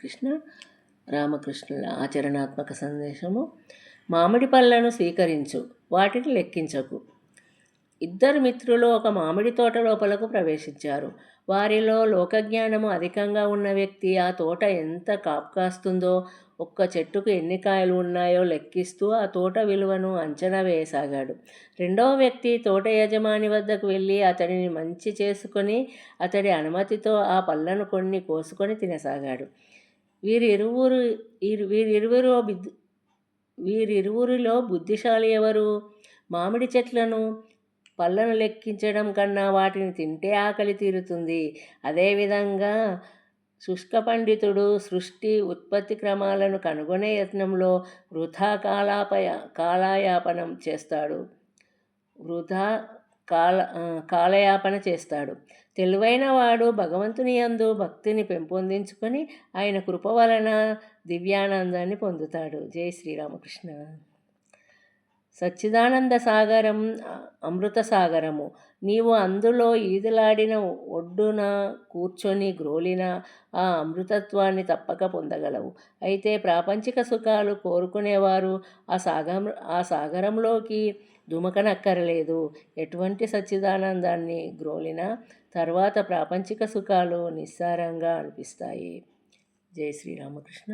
కృష్ణ రామకృష్ణుల ఆచరణాత్మక సందేశము. మామిడి పళ్ళను స్వీకరించు వాటిని లెక్కించకు. ఇద్దరు మిత్రులు ఒక మామిడి తోట లోపలకు ప్రవేశించారు. వారిలో లోకజ్ఞానము అధికంగా ఉన్న వ్యక్తి ఆ తోట ఎంత కాపుకాస్తుందో ఒక్క చెట్టుకు ఎన్ని కాయలు ఉన్నాయో లెక్కిస్తూ ఆ తోట విలువను అంచనా వేయసాగాడు. రెండవ వ్యక్తి తోట యజమాని వద్దకు వెళ్ళి అతడిని మంచి చేసుకొని అతడి అనుమతితో ఆ పళ్ళను కొన్ని కోసుకొని తినసాగాడు. వీరిరువురు వీరిరువురు వీరిరువురిలో బుద్ధిశాలి ఎవరు? మామిడి చెట్లను పళ్ళను లెక్కించడం కన్నా వాటిని తింటే ఆకలి తీరుతుంది. అదేవిధంగా శుష్క పండితుడు సృష్టి ఉత్పత్తి క్రమాలను కనుగొనే యత్నంలో వృధా కాలాపయ కాలయాపనం చేస్తాడు. వృధా కాల కాలయాపన చేస్తాడు. తెలివైన వాడు భగవంతుని యందు భక్తిని పెంపొందించుకొని ఆయన కృప వలన దివ్యానందాన్ని పొందుతాడు. జై శ్రీరామకృష్ణ. సచ్చిదానంద సాగరం అమృత సాగరము. నీవు అందులో ఈదులాడిన ఒడ్డున కూర్చొని గ్రోలిన ఆ అమృతత్వాన్ని తప్పక పొందగలవు. అయితే ప్రాపంచిక సుఖాలు కోరుకునేవారు ఆ సాగరం ఆ సాగరంలోకి దుమకనక్కరలేదు. ఎటువంటి సచ్చిదానందాన్ని గ్రోలిన తర్వాత ప్రాపంచిక సుఖాలు నిస్సారంగా అనిపిస్తాయి. జై శ్రీరామకృష్ణ